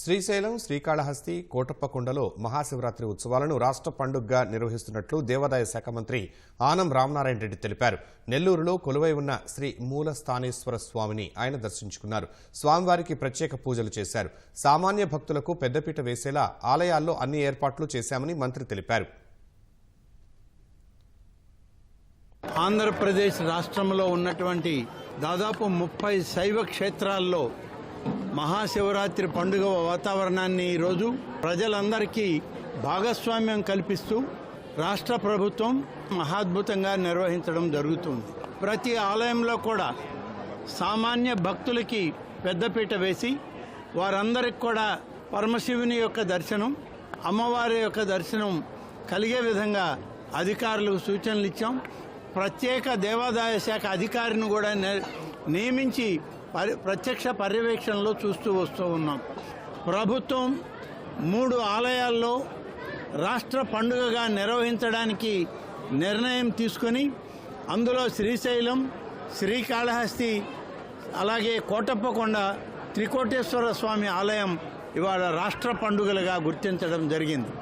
శ్రీశైలం శ్రీకాళహస్తి కోటప్పకొండలో మహాశివరాత్రి ఉత్సవాలను రాష్ట్ర పండుగగా నిర్వహిస్తున్నట్లు దేవాదాయ శాఖ మంత్రి ఆనం రామనారాయణ రెడ్డి తెలిపారు. నెల్లూరులో కొలువై ఉన్న శ్రీ మూలస్థానేశ్వర స్వామిని ఆయన దర్శించుకున్నారు. స్వామివారికి ప్రత్యేక పూజలు చేశారు. సామాన్య భక్తులకు పెద్దపీట వేసేలా ఆలయాల్లో అన్ని ఏర్పాట్లు చేశామని మంత్రి తెలిపారు. ఆంధ్రప్రదేశ్ రాష్ట్రంలో ఉన్నటువంటి దాదాపు ముప్పై శైవ క్షేత్రాల్లో మహాశివరాత్రి పండుగ వాతావరణాన్ని ఈరోజు ప్రజలందరికీ భాగస్వామ్యం కల్పిస్తూ రాష్ట్ర ప్రభుత్వం మహాద్భుతంగా నిర్వహించడం జరుగుతుంది. ప్రతి ఆలయంలో కూడా సామాన్య భక్తులకి పెద్దపీట వేసి వారందరికి కూడా పరమశివుని యొక్క దర్శనం అమ్మవారి యొక్క దర్శనం కలిగే విధంగా అధికారులకు సూచనలు ఇచ్చాం. ప్రత్యేక దేవాదాయ శాఖ అధికారిని కూడా నే- నియమించి ప్రత్యక్ష పర్యవేక్షణలో చూస్తూ వస్తూ ఉన్నాం. ప్రభుత్వం మూడు ఆలయాల్లో రాష్ట్ర పండుగగా నిర్వహించడానికి నిర్ణయం తీసుకొని అందులో శ్రీశైలం శ్రీకాళహస్తి అలాగే కోటప్పకొండ త్రికోటేశ్వర స్వామి ఆలయం ఇవాళ రాష్ట్ర పండుగలుగా గుర్తించడం జరిగింది.